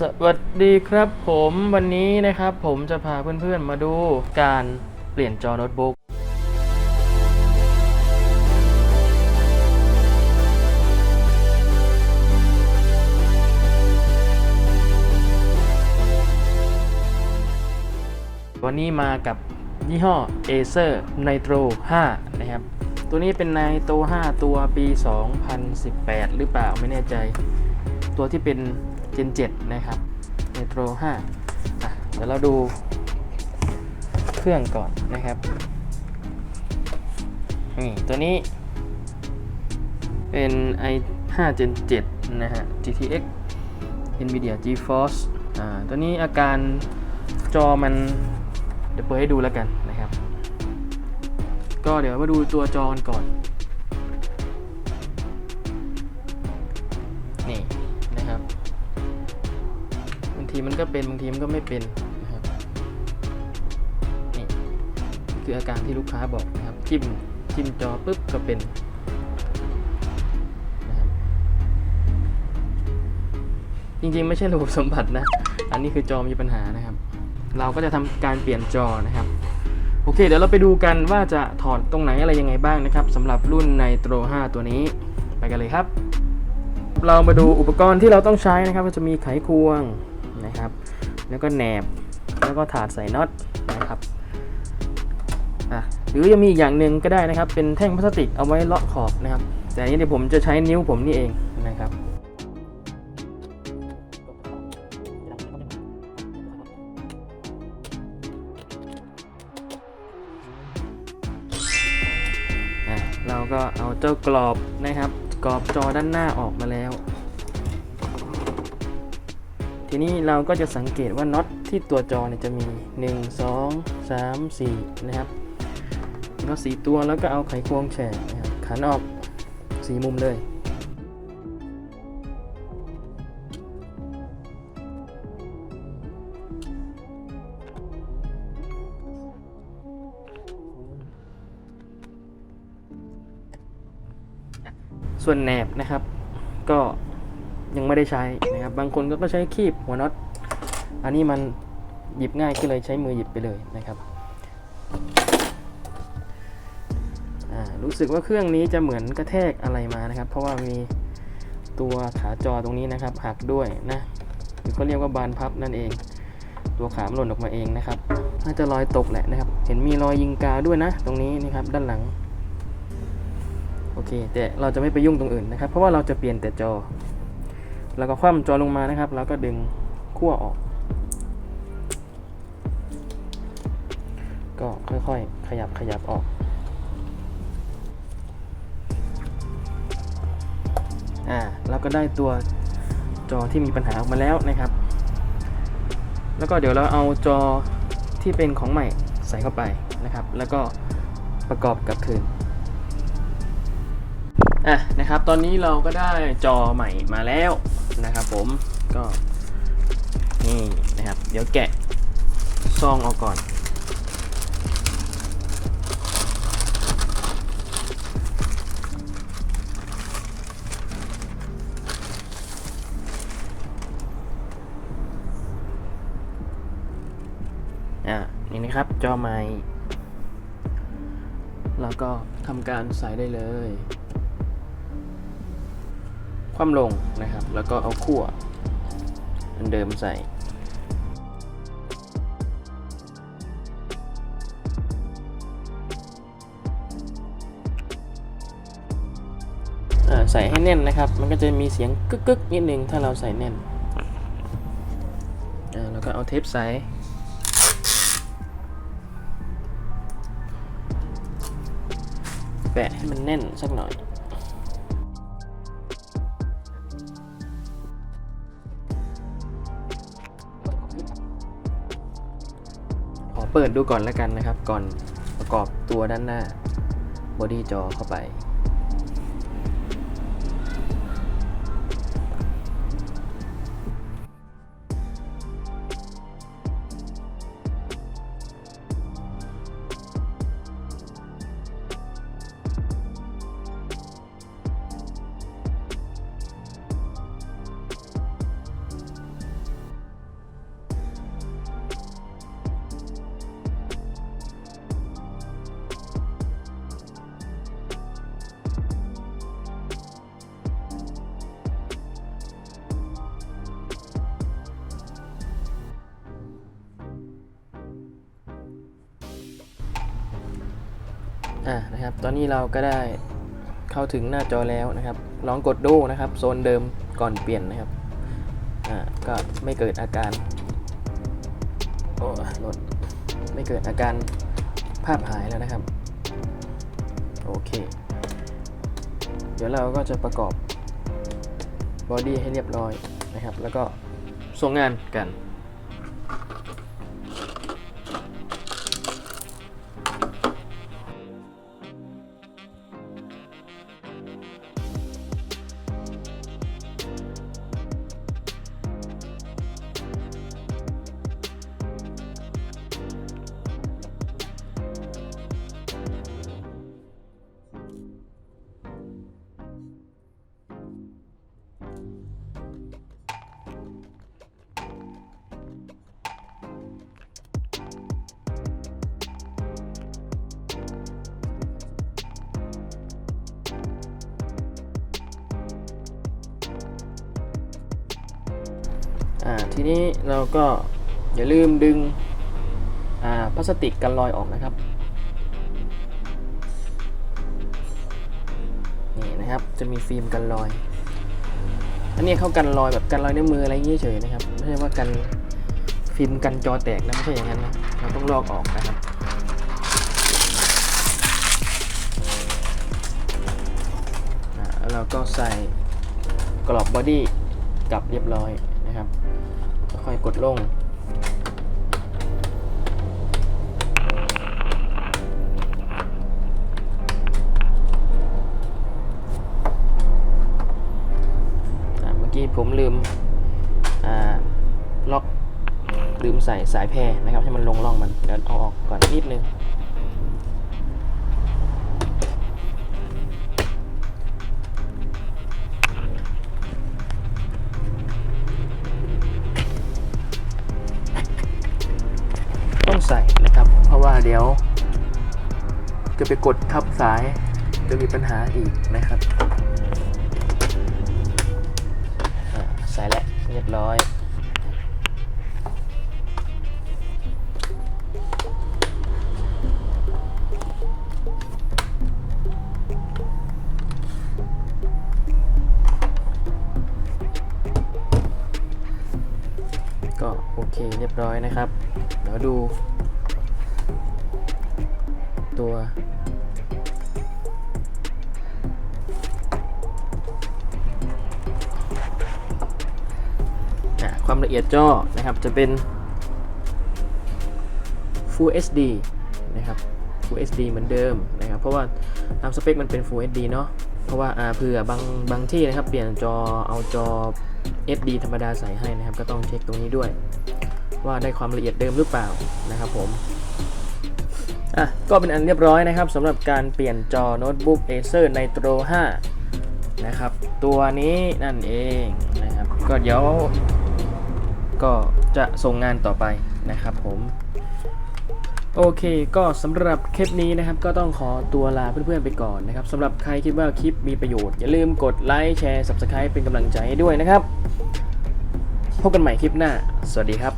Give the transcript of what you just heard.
สวัสดีครับผมวันนี้นะครับผมจะพาเพื่อนๆมาดูการเปลี่ยนจอโน้ตบุ๊กวันนี้มากับยี่ห้อ Acer Nitro 5 นะครับ ตัวนี้เป็น Nitro 5 ตัวปี 2018 หรือเปล่าไม่แน่ใจ ตัวที่เป็น Gen 7 นะครับ Nitro 5เดี๋ยวเราดูเครื่องก่อนนะครับนี่ตัวนี้เป็น i5 Gen 7 นะฮะ GTX NVIDIA GeForce อ่าตัวนี้อาการจอมัน เดี๋ยวเปิดให้ดูแล้วกันนะครับ ก็เดี๋ยวมาดูตัวจอกันก่อน มันก็เป็นบางทีมันก็ไม่เป็นนะครับนี่คืออาการที่ลูกค้าบอกนะครับจิ้มจิ้มจอปุ๊บก็เป็นนะครับจริงๆไม่ใช่ระบบสมผัสนะ อันนี้คือจอมีปัญหานะครับ เราก็จะทำการเปลี่ยนจอนะครับโอเคเดี๋ยวเราไปดูกันว่าจะถอดตรงไหนอะไรยังไงบ้างนะครับสำหรับรุ่นในโตร5ตัวนี้ไปกันเลยครับ เรามาดูอุปกรณ์ที่เราต้องใช้นะครับก็จะมีไขควง นะครับ แล้วก็แหนบแล้วก็ถาดใส่น็อตนะครับหรือจะมีอีกอย่างหนึ่งก็ได้นะครับ เป็นแท่งพลาสติกเอาไว้เลาะขอบนะครับ แต่อันนี้เดี๋ยวผมจะใช้นิ้วผมนี่เองนะครับเราก็เอาเจ้ากรอบนะครับ กรอบจอด้านหน้าออกมาแล้ว ทีนี้เราก็จะสังเกตว่าน็อตที่ตัวจอเนี่ยจะมี 1 2 3 4 นะครับน็อต4ตัวแล้วก็เอาไขควงแฉกนะขันออก4มุมเลยส่วนแหนบนะครับ ก็ ยังไม่ได้ใช้นะครับ บางคนก็ใช้คีบหัวน็อต อันนี้มันหยิบง่ายก็เลยใช้มือหยิบไปเลยนะครับ รู้สึกว่าเครื่องนี้จะเหมือนกระแทกอะไรมานะครับ เพราะว่ามีตัวขาจอตรงนี้นะครับหักด้วยนะหรือเขาเรียกว่าบานพับนั่นเอง ตัวขามหล่นออกมาเองนะครับน่าจะรอยตกแหละนะครับ เห็นมีรอยยิงกาด้วยนะ ตรงนี้นะครับด้านหลังโอเคแต่เราจะไม่ไปยุ่งตรงอื่นนะครับ เพราะว่าเราจะเปลี่ยนแต่จอ แล้วก็คว่ำจอลงมานะครับ แล้วก็ดึงขั้วออก ก็ค่อยๆ ขยับขยับออกอ่าเราก็ได้ตัวจอที่มีปัญหาออกมาแล้วนะครับ แล้วก็เดี๋ยวเราเอาจอที่เป็นของใหม่ใส่เข้าไปนะครับ แล้วก็ประกอบกับคืน อะนะครับ ตอนนี้เราก็ได้จอใหม่มาแล้วนะครับผมก็นี่นะครับ เดี๋ยวแกะซองออกก่อน อะนี่นะครับจอใหม่ แล้วก็ทำการใส่ได้เลย คว่ำลงนะครับ แล้วก็เอาขั้วอันเดิมใส่ใส่ให้แน่นนะครับ มันก็จะมีเสียงกึกกึกๆนิดนึงถ้าเราใส่แน่นแล้วก็เอาเทปใส่แปะให้มันแน่นสักหน่อย เปิดดูก่อนแล้วกันนะครับ ก่อนประกอบตัวด้านหน้าบอดี้จอเข้าไป อ่านะครับ ตอนนี้เราก็ได้เข้าถึงหน้าจอแล้วนะครับ ลองกดดูนะครับ โซนเดิมก่อนเปลี่ยนนะครับ อ่า ก็ไม่เกิดอาการ โอ้ลดไม่เกิดอาการภาพหายแล้วนะครับ โอเค เดี๋ยวเราก็จะประกอบบอดี้ให้เรียบร้อยนะครับ แล้วก็ส่งงานกัน ทีนี้เราก็อย่าลืมดึงพลาสติกกันรอยออกนะครับนี่นะครับจะมีฟิล์มกันรอย อันนี้เข้ากันรอยแบบกันรอยนิ้วมืออะไรเงี้ยเฉยนะครับไม่ใช่ว่ากันฟิล์มกันจอแตกนะไม่ใช่อย่างนั้นนะเราต้องลอกออกนะครับแล้วเราก็ใส่กรอบบอดี้กลับเรียบร้อย นะครับ ค่อยกดลง เมื่อกี้ผมลืมอ่าล็อกลืมใส่สายแพรนะครับ ให้มันลงร่องมันเดี๋ยวเอาออกก่อนนิดนึง จะไปกดทับสายจะมีปัญหาอีกนะครับอะใส่แล้วเรียบร้อยก็โอเคเรียบร้อยนะครับ เดี๋ยวดู ตัว ความละเอียดจอนะครับจะเป็น Full HD นะครับ Full HD เหมือนเดิมนะครับ เพราะว่าตามสเปคมันเป็น Full HD เนาะเพราะว่าอ่าเผื่อบางบางที่นะครับ เปลี่ยนจอเอาจอ SD ธรรมดาใส่ให้นะครับ ก็ต้องเช็คตรงนี้ด้วย ว่าได้ความละเอียดเดิมหรือเปล่านะครับผม อะก็เป็นอันเรียบร้อยนะครับสำหรับการเปลี่ยนจอโน้ตบุ๊ก Acer Nitro 5 นะครับ ตัวนี้นั่นเองนะครับ ก็เดี๋ยวก็จะส่งงานต่อไปนะครับผม โอเคก็สำหรับคลิปนี้นะครับ ก็ต้องขอตัวลาเพื่อนๆไปก่อนนะครับสำหรับใครคิดว่าคลิปมีประโยชน์อย่าลืมกดไลค์แชร์ Subscribe เป็นกำลังใจให้ด้วยนะครับ พบกันใหม่คลิปหน้า สวัสดีครับ